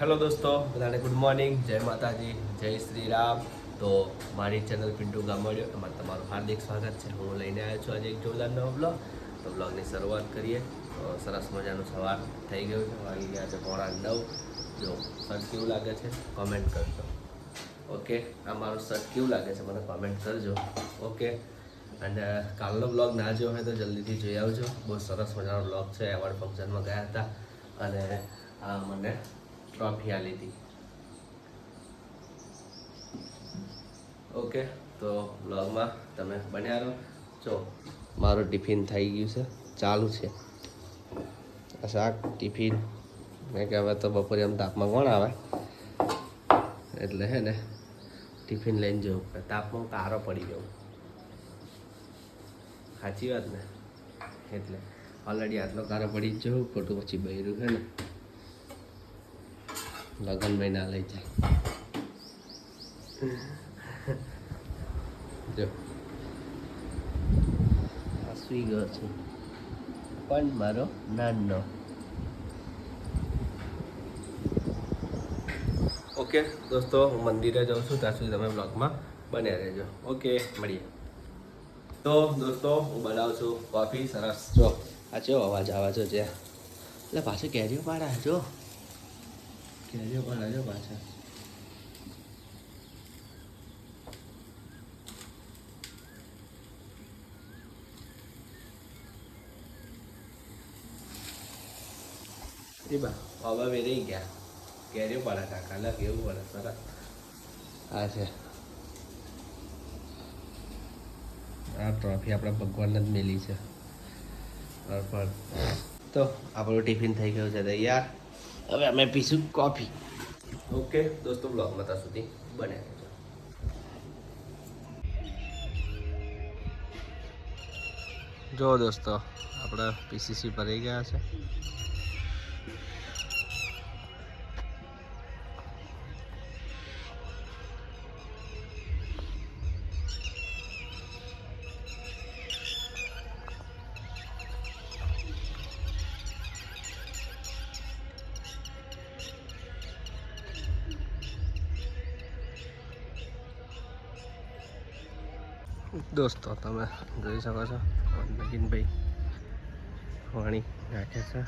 Hello દોસ્તો, બધાને good morning જય માતાજી, જય શ્રી રામ તો મારી ચેનલ પિન્ટુ ગામડિયો એમાં તમારું હાર્દિક સ્વાગત છે. હું લઈને આવ્યો છું આજે એક જોરદાર નવો બ્લોગ તો બ્લોગની શરૂઆત કરીએ. તો સરસ મજાનું સવાર થઈ ગયું છે. વાગી ગયા છે પોણા નવ. જો શર્ટ કેવું લાગે છે? કોમેન્ટ કરજો. ઓકે આ મારું શર્ટ કેવું લાગે છે? મને કોમેન્ટ કરજો. ઓકે અને કાલનો બ્લોગ ના જોયો હોય તો જલ્દીથી જોઈ આવજો. બહુ સરસ મજાનો બ્લોગ છે. એવોર્ડ ફંક્શનમાં ગયા હતા. અને આ મને ટ્રોફી આ લીધી ઓકે તો બ્લોગમાં તમે બન્યા રહો. જો, મારું ટિફિન થઈ ગયું છે, ચાલુ છે. શાક, ટિફિન, મેં કે હવે તો બપોરે આમ તાપમાં કોણ આવે? એટલે હે ને, ટિફિન લઈને જવું. તાપમાં કારો પડી ગયો સાચી વાત ને? એટલે ઓલરેડી આટલો કારો પડી જ જવું, ખોટું પછી બૈરું હે ને. લગન મહિના લઈ જાય. જો. આ સુઈ ગયો છું. પણ મારો નાનો. ઓકે દોસ્તો હું મંદિરે જાઉં છું. ત્યાં સુધી તમે બ્લોગમાં બન્યા રહેજો. ઓકે મળીએ. તો દોસ્તો હું બનાવું છું કોફી સરસ. જો આ ચેવો અવાજ આવે છે જે એટલે પાછું કેરીઓ પાડા જો. કેરીઓ પાડા જો પાછા. વેરી ગયા. કેરીઓ પાડા કાકા લા કેવું પડે સરસ. આ છે. આ ટ્રોફી આપણા ભગવાનને જ મેલી છે. અર્પણ તો આપણું ટિફિન થઈ ગયું છે તૈયાર. હવે અમે પીશું કોફી ઓકે દોસ્તો બ્લોગમાં ત્યાં સુધી બને જો દોસ્તો આપણે પીસીસી ભરાઈ ગયા છે. દોસ્તો, તમે જોઈ શકો છો. નગીનભાઈ વાણી રાખે છે.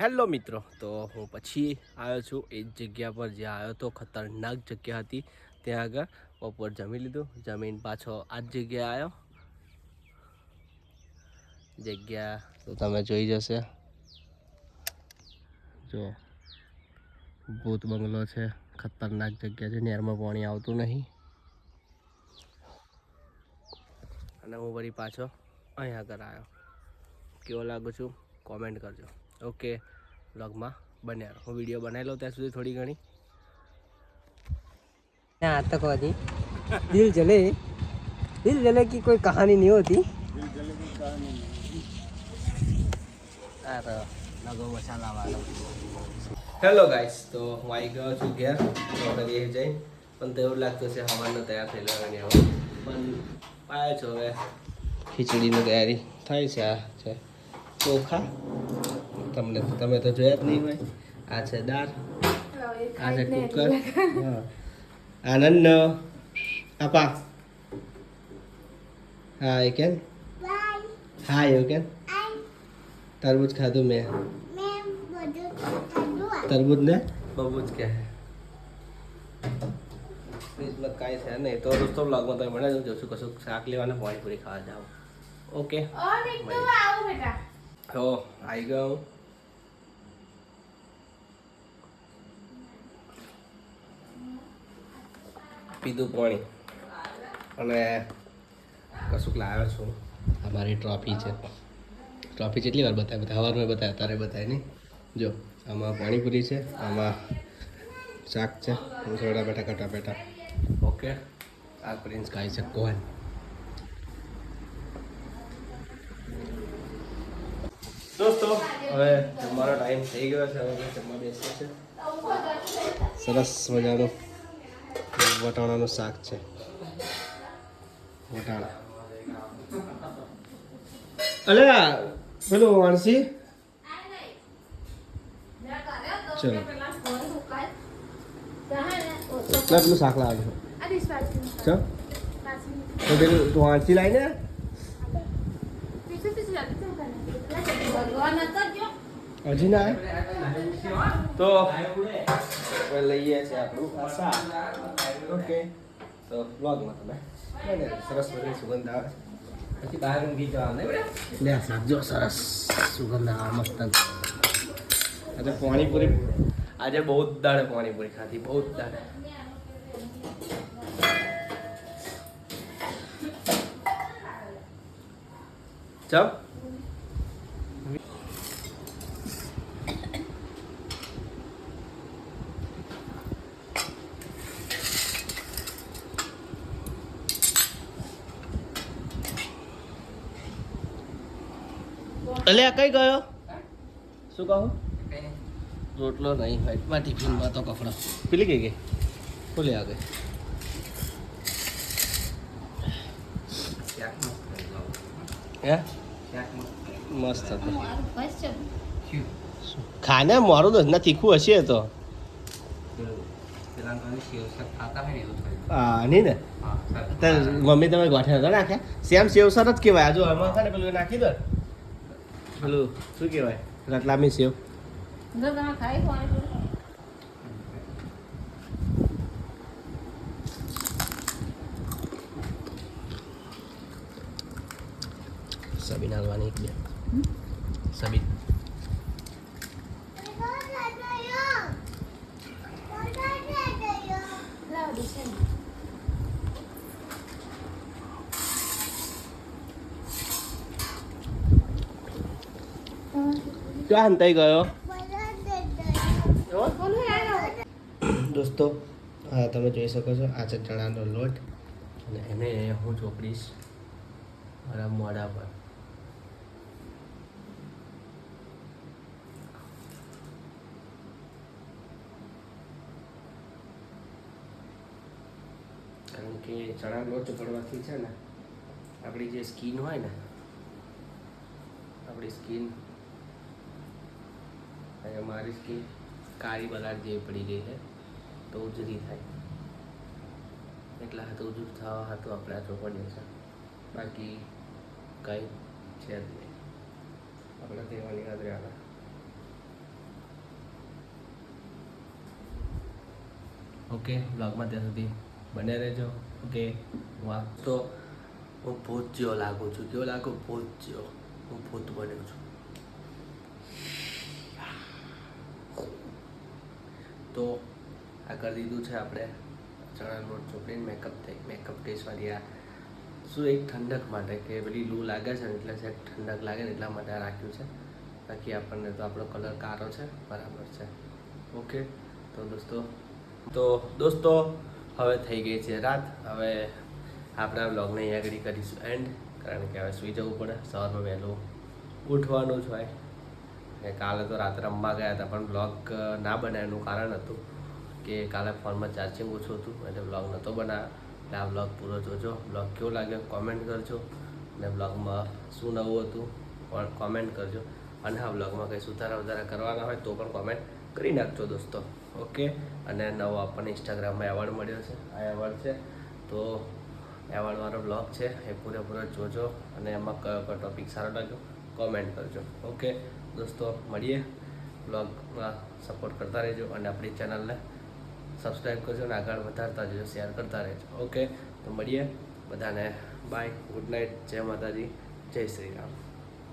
હેલો મિત્રો, તો હું પછી આવ્યો છું એ જ જગ્યા પર જ્યાં આવ્યો તો ખતરનાક જગ્યા હતી. ત્યાં આગળ બપોર જમી લીધું, જમીન પાછો આ જ જગ્યાએ આવ્યો. જગ્યા તો તમે જોઈ જશે. જો, ભૂત બંગલો છે, ખતરનાક જગ્યા છે, નેરમાં પાણી આવતું નહીં. અને હું વળી પાછો અહીંયા આગળ આવ્યો. કેવો લાગુ છું? કોમેન્ટ કરજો. ઓકે બ્લોગમાં બન્યા હું વીડિયો બનાવી લઉં ત્યાં સુધી થોડી ઘણી. ના હતી દિલ જલે. દિલ જલે કી કોઈ કહાની નહીં હોતી. હેલો ગાઈસ તો હું આવી ગયો છું ઘેર. કરીએ જઈ પણ તો એવું લાગતું છે હવાનું તૈયાર થયેલો લેવાની પણ આવ્યો છો હવે. ખીચડીની તૈયારી થાય છે આ છે ચોખા. તમને તમે તો જોયા જ નહીં હોય. આ છે દાળ. આ છે કુકર. હા. આનંદ આપા હા એ કેમ? હા એવું કેમ? તરબૂચ ખાધું મેં. તરબૂચ ને? બબૂચ કે ફ્રીજમાં કાંઈ છે નહીં. તો દોસ્તો બ્લોગમાં તમે મને જોઉં છું કશું શાક લેવાના પાણીપુરી ખાવા જાઓ ઓકે? હો આવી ગયો. પીધું પાણી. અને કશુંક લાવ્યો છું. અમારી ટ્રોફી છે. ટ્રોફી કેટલી વાર બતાવે? બધા સવારમાં બતાવે તારે બતાવે નહીં. જો આમાં પાણીપુરી છે આમાં શાક છે. થોડા બેઠા કટા બેઠા. ઓકે આ પ્રિન્સ ખાઈ છે કોણ દોસ્તો હવે જમવાનો ટાઈમ થઈ ગયો છે હવે જમવા બેસીએ છે સરસ મજાનું વટાણાનું શાક છે. વટાણા. અલે પેલું વાણસી? ચલો. કેટલું પેલું શાક લાવજો ચો તો પેલું તું આંચી લાવીને ભગવાન હતા જો હજી ના? તો લઈએ છે આપણું આ શાક ઓકે તો બ્લોગમાં તમે. સરસ મજાની સુગંધ આવે પછી બહાર ઊંઘી જવાનું લે આ શાક જો સરસ સુગંધ આવે મસ્ત આજે પાણીપુરી આજે બહુ જ દાડે પાણીપુરી ખાધી બહુ જ દાડે ચમ અલે આ કઈ ગયો? શું કહું? રોટલો નહીં વાઇટમાં ટિફિનમાં તો કપડા પેલી ગઈ ગઈ બોલે આ ગઈ હે? મસ્ત હતું. બસ ખાને મારું તો ના તીખું હશે તો. હા નહીં ને? મમ્મી તમે ગોઠે નતો નાખ્યા? સેમ સેવસર જ કહેવાય. આજુ આમાં ખાને પેલું નાખી દો. પેલું શું કહેવાય? રતલામી સેવ. ખાઈ પાણી સબીન હાલવાની એક બે સબીન ક્યાં હંતાઈ ગયો દોસ્તો હા તમે જોઈ શકો છો આ છે ચણાનો લોટ અને એને હું ચોપડીશ મારા મોઢા પર કારણ કે ચણા લોટ ચોપડવાથી છે ને, આપણી જે સ્કીન હોય ને, આપણી સ્કીન, અને મારી સ્કીન કાળી બલાડ જેવી પડી ગઈ છે, તો ઉજરી થાય. એટલા હાથ ઉજર થવા હાથો આપણે આ ચોપડીએ છે. બાકી કંઈ છે જ નહીં. આપણે કહેવાની યાદ રહ્યા ઓકે, બ્લોગમાં ત્યાં સુધી બને રહેજો ઓકે વાહ. તો હું ભૂત જેવો લાગુ છું. કેવો લાગુ? ભૂત જેવો હું ભૂત બન્યો છું. તો આ કરી દીધું છે આપણે. ચણા લોટ ચોપડીને મેકઅપ થઈ મેકઅપ ટેસ્ટવાળી આ. શું એક ઠંડક માટે કે પેલી લૂ લાગે છે ને, એટલે છે ઠંડક લાગે ને, એટલા માટે રાખ્યું છે. બાકી આપણને તો આપણો કલર કાળો છે, બરાબર છે. ઓકે તો દોસ્તો તો દોસ્તો હવે થઈ ગઈ છે રાત. હવે આપણા બ્લોગને અહીંયા આગળ કરીશું એન્ડ કારણ કે હવે સૂઈ જવું પડે. સવારમાં વહેલું ઉઠવાનું જ હોય. ને કાલે તો રાત્રે રમવા ગયા હતા, પણ બ્લોગ ના બનાવ્યાનું કારણ હતું કે કાલે ફોનમાં ચાર્જિંગ ઓછું હતું, એટલે બ્લોગ નહોતો બનાવ્યો. એટલે આ બ્લોગ પૂરો જોજો. બ્લોગ કેવો લાગ્યો કોમેન્ટ કરજો. અને બ્લોગમાં શું નવું હતું પણ કોમેન્ટ કરજો. અને આ બ્લોગમાં કંઈ સુધારા વધારા કરવાના હોય તો પણ કોમેન્ટ કરી નાખજો દોસ્તો. ઓકે. અને નવો આપણને ઇન્સ્ટાગ્રામમાં એવોર્ડ મળ્યો છે. આ એવોર્ડ છે. તો એવોર્ડવાળો બ્લોગ છે. એ પૂરેપૂરો જોજો અને એમાં કયો કયો ટોપિક સારો લાગ્યો કોમેન્ટ કરજો. ઓકે. દોસ્તો, મળીએ. બ્લોગમાં સપોર્ટ કરતા રહેજો અને આપણી ચેનલને સબસ્ક્રાઈબ કરજો અને આગળ વધારતા જજો શેર કરતા રહેજો. ઓકે. તો મળીએ. બધાને બાય ગુડ નાઇટ જય માતાજી. જય શ્રી રામ.